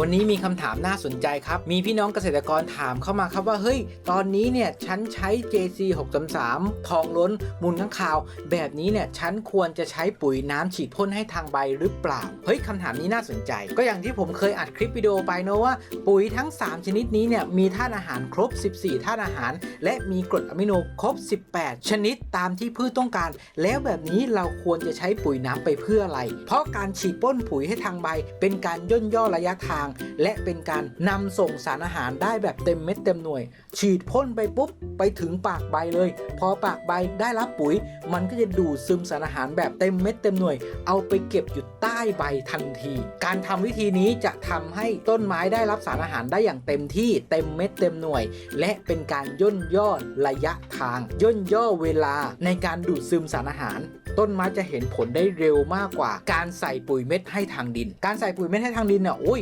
วันนี้มีคำถามน่าสนใจครับ มีพี่น้องเกษตรกรถามเข้ามาครับว่า เฮ้ย ตอนนี้เนี่ย ฉันใช้ JC 633ทองล้น มูลข้างคาว แบบนี้เนี่ย ฉันควรจะใช้ปุ๋ยน้ำฉีดพ่นให้ทางใบหรือเปล่า เฮ้ยคำถามนี้น่าสนใจ ก็อย่างที่ผมเคยอัดคลิปวิดีโอไปเนะว่า ปุ๋ยทั้ง 3 ชนิดนี้เนี่ย มีธาตุอาหารครบ 14ธาตุอาหาร และมีกรดอะมิโนครบ 18 ชนิดตามที่พืชต้องการ แล้วแบบนี้เราควรจะใช้ปุ๋ยน้ำไปเพื่ออะไร เพราะการฉีดพ่นปุ๋ยให้ทางใบ เป็นการย่นย่อระยะทางและเป็นการนำส่งสารอาหารได้แบบเต็มเม็ดเต็มหน่วย ฉีดพ่นไปปุ๊บไปถึงปากใบเลย พอปากใบได้รับปุ๋ย มันก็จะดูดซึมสารอาหารแบบเต็มเม็ดเต็มหน่วย เอาไปเก็บอยู่ใต้ใบทันที การทำวิธีนี้จะทำให้ต้นไม้ได้รับสารอาหารได้อย่างเต็มที่เต็มเม็ดเต็มหน่วย และเป็นการย่นย่อระยะทาง ย่นย่อเวลาในการดูดซึมสารอาหาร ต้นไม้จะเห็นผลได้เร็วมากกว่า การใส่ปุ๋ยเม็ดให้ทางดิน การใส่ปุ๋ยเม็ดให้ทางดินเนี่ยโอ้ย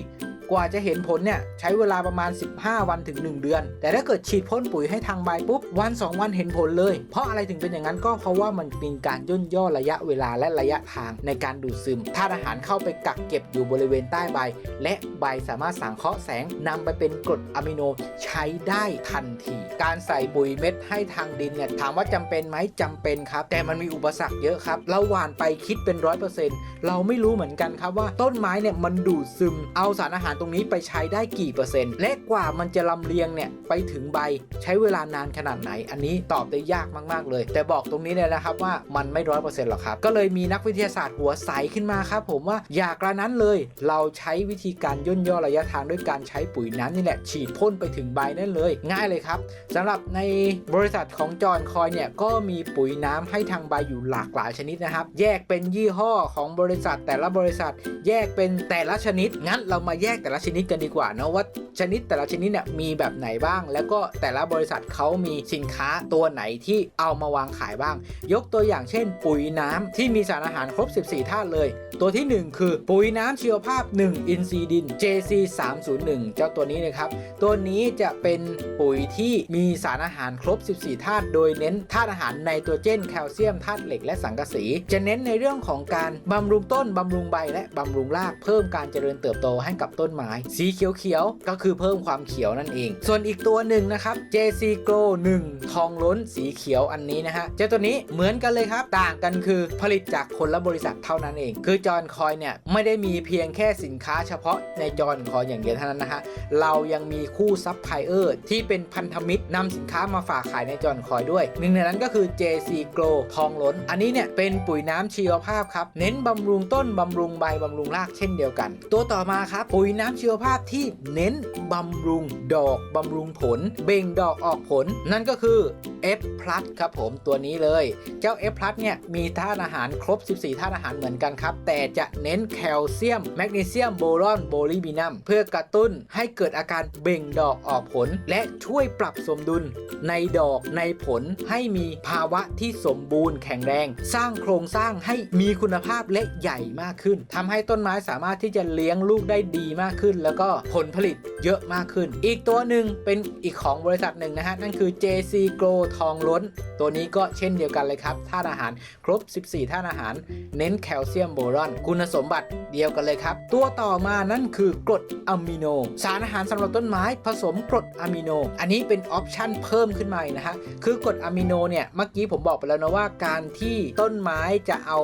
กว่าจะเห็นผลเนี่ยใช้เวลาประมาณ 15 วันถึง 1 เดือน แต่ถ้าเกิดฉีดพ่นปุ๋ยให้ทางใบปุ๊บวัน 2 วันเห็นผลเลย เพราะอะไรถึงเป็นอย่างนั้นก็เพราะว่ามันเป็นการย่นย่อระยะเวลาและระยะทางในการดูดซึมธาตุอาหารเข้าไปกักเก็บอยู่บริเวณใต้ใบ และใบสามารถสังเคราะห์แสงนำไปเป็นกรดอะมิโนใช้ได้ทันที การใส่ปุ๋ยเม็ดให้ทางดินเนี่ยถามว่าจำเป็นไหมจำเป็นครับ แต่มันมีอุปสรรคเยอะครับเราหว่านไปคิดเป็นร้อยเปอร์เซ็นต์เราไม่รู้เหมือนกันครับว่าต้นไม้เนี่ยมันดูดซึมเอาสารอาหารตรงนี้ไปใช้ได้กี่เปอร์เซ็นต์ และกว่ามันจะลำเลียงเนี่ยไปถึงใบใช้เวลานานขนาดไหน อันนี้ตอบได้ยากมาก ๆ เลย แต่บอกตรงนี้เลยนะครับว่ามันไม่ร้อยเปอร์เซ็นต์หรอกครับ ก็เลยมีนักวิทยาศาสตร์หัวใสขึ้นมาครับผมว่าอย่ากระนั้นเลย เราใช้วิธีการย่นย่อระยะทางด้วยการใช้ปุ๋ยน้ำนี่แหละ ฉีดพ่นไปถึงใบนั่นเลย ง่ายเลยครับสำหรับในบริษัทของจอห์นคอยเนี่ยก็มีปุ๋ยน้ำให้ทางใบอยู่หลากหลายชนิดนะครับ แยกเป็นยี่ห้อของบริษัทแต่ละบริษัท แยกเป็นแต่ละชนิดงั้นเรามาแยกแต่ละชนิดกันดีกว่าเนะว่าชนิดแต่ละชนิดเนี่ยมีแบบไหนบ้าง แล้วก็แต่ละบริษัทเขามีสินค้าตัวไหนที่เอามาวางขายบ้าง ยกตัวอย่างเช่น ปุ๋ยน้ำที่มีสารอาหารครบ 14ธาตุเลย ตัวที่ 1 คือ ปุ๋ยน้ำชีวภาพ 1 อินทรีย์ดิน JC 301เจ้าตัวนี้นะครับ ตัวนี้จะเป็นปุ๋ยที่มีสารอาหารครบ 14ธาตุโดยเน้นธาตุอาหารไนโตรเจนแคลเซียมธาตุเหล็กและสังกะสี จะเน้นในเรื่องของการบำรุงต้นบำรุงใบและบำรุงรากเพิ่มการเจริญเติบโตให้กับต้นไม้ สีเขียวๆ ก็คือเพิ่มความเขียวนั่นเอง ส่วนอีกตัวหนึ่งนะครับ JC Grow 1 ทองล้นสีเขียวอันนี้นะฮะ เจ้าตัวนี้เหมือนกันเลยครับ ต่างกันคือผลิตจากคนละบริษัทเท่านั้นเอง คือจอห์นคอยเนี่ยไม่ได้มีเพียงแค่สินค้าเฉพาะในจอห์นคอยอย่างเดียวเท่านั้นนะฮะ เรายังมีคู่ซัพพลายเออร์ที่เป็นพันธมิตรนำสินค้ามาฝากขายในจอห์นคอยด้วย หนึ่งในนั้นก็คือ JC Grow ทองล้น อันนี้เนี่ยเป็นปุ๋ยน้ำชีวภาพครับ เน้นบำรุงต้นบำรุงใบบำรุงรากเช่นเดียวกัน ตัวต่อมาครับปุ๋ยน้ำชีวภาพที่เน้นบำรุงดอกบำรุงผล เบ่งดอกออกผล นั่นก็คือ F ครับผมตัวนี้เลย เจ้า F เนี่ยมีธาตุอาหารครบ 14ธาตุอาหารเหมือนกันครับ แต่จะเน้นแคลเซียม แมกนีเซียมโบรอนโบลิบินัม เพื่อกระตุ้นให้เกิดอาการเบ่งดอกออกผล และช่วยปรับสมดุลในดอกในผลให้มีภาวะที่สมบูรณ์แข็งแรง สร้างโครงสร้างให้มีคุณภาพและใหญ่มากขึ้นทำให้ต้นไม้สามารถที่จะเลี้ยงลูกได้ดีมากขึ้น แล้วก็ผลผลิตเยอะมากขึ้น อีกตัวหนึ่งเป็นอีกของบริษัทหนึ่งนะฮะ นั่นคือ JC Grow ทองล้น ตัวนี้ก็เช่นเดียวกันเลยครับธาตุอาหารครบ 14ธาตุอาหาร เน้นแคลเซียมโบรอน คุณสมบัติเดียวกันเลยครับ ตัวต่อมานั่นคือกรดอะมิโน สารอาหารสำหรับต้นไม้ผสมกรดอะมิโน อันนี้เป็นออปชั่นเพิ่มขึ้นมานะฮะ คือกรดอะมิโนเนี่ย เมื่อกี้ผมบอกไปแล้วนะว่าการที่ต้นไม้จะเอา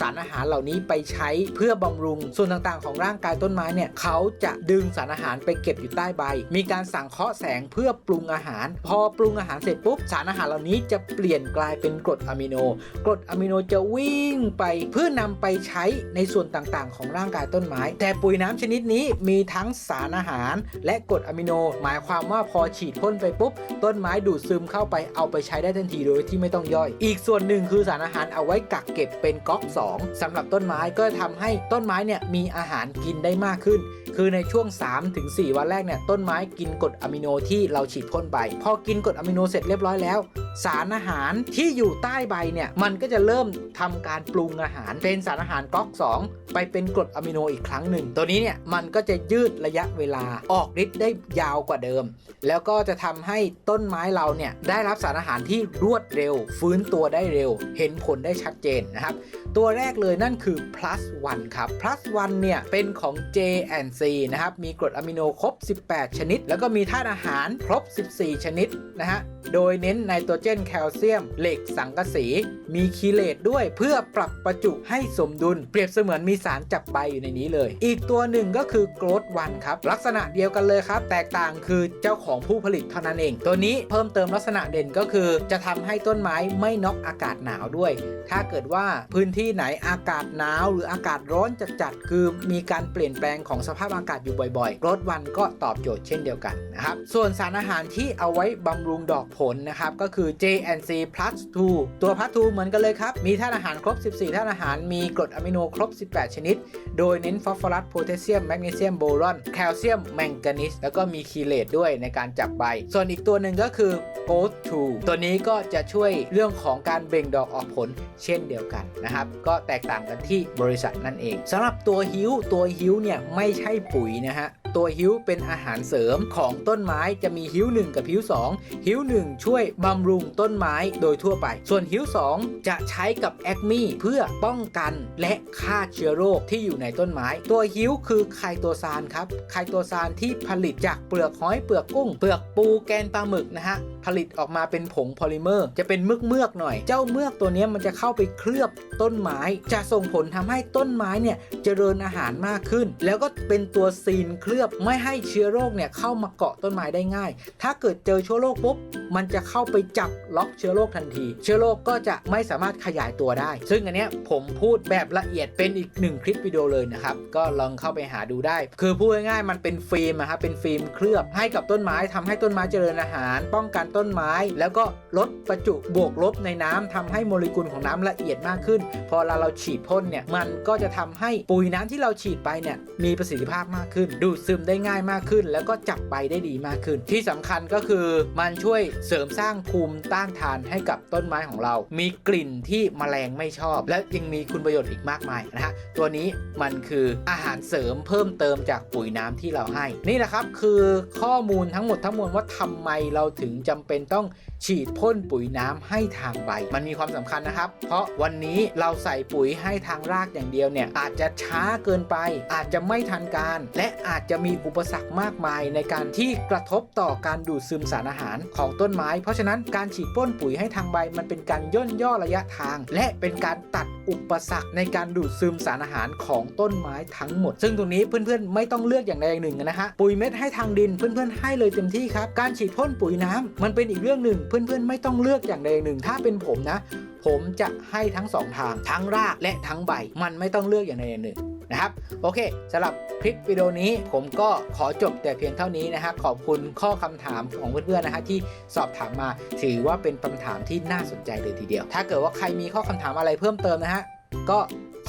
สารอาหารเหล่านี้ไปใช้เพื่อบำรุงส่วนต่างๆ ของร่างกายต้นไม้เนี่ยเขาจะดึงสารอาหารไปเก็บอยู่ใต้ใบ มีการสังเคราะห์แสงเพื่อปรุงอาหาร พอปรุงอาหารเสร็จปุ๊บสารอาหารเหล่านี้จะเปลี่ยนกลายเป็นกรดอะมิโน กรดอะมิโนจะวิ่งไปเพื่อนำไปใช้ในส่วนต่างๆ ของร่างกายต้นไม้ แต่ปุ๋ยน้ำชนิดนี้มีทั้งสารอาหาร และกรดอะมิโน หมายความว่าพอฉีดพ่นไปปุ๊บ ต้นไม้ดูดซึมเข้าไปเอาไปใช้ได้ทันทีโดยที่ไม่ต้องย่อย อีกส่วนหนึ่งคือสารอาหารเอาไว้กักเก็บเป็นก๊อก2สำหรับต้นไม้ก็ทำให้ต้นไม้เนี่ยมีอาหารกินได้มากขึ้น คืือในช่วง 3-4 วันแรกเนี่ยต้นไม้กินกรดอะมิโนที่เราฉีดพ่นไป พอกินกรดอะมิโนเสร็จเรียบร้อยแล้ว สารอาหารที่อยู่ใต้ใบเนี่ย มันก็จะเริ่มทำการปรุงอาหาร เป็นสารอาหารก๊อก 2 ไปเป็นกรดอะมิโนอีกครั้งหนึ่ง ตัวนี้เนี่ย มันก็จะยืดระยะเวลาออกฤทธิ์ได้ยาวกว่าเดิม แล้วก็จะทำให้ต้นไม้เราเนี่ย ได้รับสารอาหารที่รวดเร็ว ฟื้นตัวได้เร็ว เห็นผลได้ชัดเจนนะครับ ตัวแรกเลยนั่นคือ plus 1ครับ plus 1เนี่ยเป็นของ J and C นะครับมีกรดอะมิโนครบ 18 ชนิด แล้วก็มีธาตุอาหารครบ 14 ชนิดนะฮะโดยเน้นไนโตรเจนแคลเซียม เหล็กสังกะสี มีคีเลตด้วยเพื่อปรับประจุให้สมดุล เปรียบเสมือนมีสารจับใบอยู่ในนี้เลย อีกตัวหนึ่งก็คือโกรดวันครับ ลักษณะเดียวกันเลยครับ แตกต่างคือเจ้าของผู้ผลิตเท่านั้นเอง ตัวนี้เพิ่มเติมลักษณะเด่นก็คือ จะทำให้ต้นไม้ไม่น็อกอากาศหนาวด้วย ถ้าเกิดว่าพื้นที่ไหนอากาศหนาว หรืออากาศร้อนจัดๆคือมีการเปลี่ยนแปลงของสภาพอากาศอยู่บ่อยๆโกรดวันก็ตอบโจทย์เช่นเดียวกันนะครับส่วนสารอาหารที่เอาไว้บำรุงดอกผลนะครับก็คือ JNC plus 2 ตัว plus 2เหมือนกันเลยครับ มีธาตุอาหารครบ 14ธาตุอาหาร มีกรดอะมิโนครบ 18 ชนิด โดยเน้นฟอสฟอรัสโพแทสเซียมแมกนีเซียมโบรอนแคลเซียมแมงกานีสแล้วก็มีคีเลตด้วยในการจับใบ ส่วนอีกตัวหนึ่งก็คือ g o 2ตัวนี้ก็จะช่วยเรื่องของการเบ่งดอกออกผลเช่นเดียวกันนะครับ ก็แตกต่างกันที่บริษัทนั่นเองสำหรับตัวฮิ้วตัวฮิ้วเนี่ยไม่ใช่ปุ๋ยนะฮะตัวฮิ้วเป็นอาหารเสริมของต้นไม้จะมีฮิ้ว1กับฮิ้ว2ฮิ้ว1ช่วยบำรุงต้นไม้โดยทั่วไป ส่วนฮิว2จะใช้กับแอคมีเพื่อป้องกันและฆ่าเชื้อโรคที่อยู่ในต้นไม้ ตัวฮิวคือไคโตซานครับไคโตซานที่ผลิตจากเปลือกหอยเปลือกกุ้ง เปลือกปูแกนปลาหมึกนะฮะ ผลิตออกมาเป็นผงโพลิเมอร์ จะเป็นเมือกเมือกหน่อย เจ้าเมือกตัวนี้มันจะเข้าไปเคลือบต้นไม้ จะส่งผลทำให้ต้นไม้เนี่ยเจริญอาหารมากขึ้น แล้วก็เป็นตัวซีนเคลือบไม่ให้เชื้อโรคเนี่ยเข้ามาเกาะต้นไม้ได้ง่าย ถ้าเกิดเจอเชื้อโรคปุ๊บมันจะเข้าไปจับล็อกเชื้อโรคทันที เชื้อโรคก็จะไม่สามารถขยายตัวได้ ซึ่งอันเนี้ยผมพูดแบบละเอียดเป็นอีกหนึ่งคลิปวิดีโอเลยนะครับ ก็ลองเข้าไปหาดูได้ คือพูดง่ายๆมันเป็นฟิล์มอะครับเป็นฟิล์มเคลือบให้กับต้นไม้ทำให้ต้นไม้เจริญอาหาร ป้องกันต้นไม้ แล้วก็ลดประจุบวกลบในน้ำทำให้โมเลกุลของน้ำละเอียดมากขึ้น พอเราเราฉีดพ่นเนี่ยมันก็จะทำให้ปุ๋ยน้ำที่เราฉีดไปเนี่ยมีประสิทธิภาพมากขึ้น ดูดซึมได้ง่ายมากขึ้น แล้วก็จับใบได้ดีมากขึ้น ที่สำคัญก็คือมันช่วยเสริมสร้างภูมิต้านทานให้กับต้นไม้ของเรา มีกลิ่นที่แมลงไม่ชอบ และยังมีคุณประโยชน์อีกมากมายนะฮะตัวนี้มันคืออาหารเสริมเพิ่มเติมจากปุ๋ยน้ำที่เราให้ นี่แหละครับคือข้อมูลทั้งหมดทั้งมวลว่าทำไมเราถึงจำเป็นต้อง ฉีดพ่นปุ๋ยน้ำให้ทางใบ มันมีความสำคัญนะครับ เพราะวันนี้เราใส่ปุ๋ยให้ทางรากอย่างเดียวเนี่ยอาจจะช้าเกินไป อาจจะไม่ทันการ และอาจจะมีอุปสรรคมากมายในการที่กระทบต่อการดูดซึมสารอาหารของต้นไม้ เพราะฉะนั้นการฉีดพ่นปุ๋ยให้ทางใบ มันเป็นการย่นย่อระยะทาง และเป็นการตัดอุปสรรคในการดูดซึมสารอาหารของต้นไม้ทั้งหมด ซึ่งตรงนี้เพื่อนๆ ไม่ต้องเลือกอย่างใดอย่างหนึ่งนะฮะปุ๋ยเม็ดให้ทางดินเพื่อนๆให้เลยเต็มที่ครับการฉีดพ่นปุ๋ยน้ำมันเป็นอีกเรื่องหนึ่งเพื่อนๆ ไม่ต้องเลือกอย่างใดอย่างหนึ่ง ถ้าเป็นผมนะ ผมจะให้ทั้งสองทาง ทั้งรากและทั้งใบ มันไม่ต้องเลือกอย่างใดอย่างหนึ่งนะครับ โอเคสำหรับคลิปวิดีโอนี้ผมก็ขอจบแต่เพียงเท่านี้นะฮะขอบคุณข้อคำถามของเพื่อนๆนะฮะที่สอบถามมาถือว่าเป็นคำถามที่น่าสนใจเลยทีเดียว ถ้าเกิดว่าใครมีข้อคำถามอะไรเพิ่มเติมนะฮะก็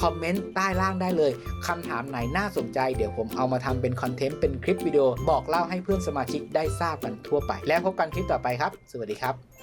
คอมเมนต์ใต้ล่างได้เลยคำถามไหนน่าสนใจเดี๋ยวผมเอามาทำเป็นคอนเทนต์เป็นคลิปวิดีโอ บอกเล่าให้เพื่อนสมาชิกได้ทราบกันทั่วไป แล้วพบกันคลิปต่อไปครับ สวัสดีครับ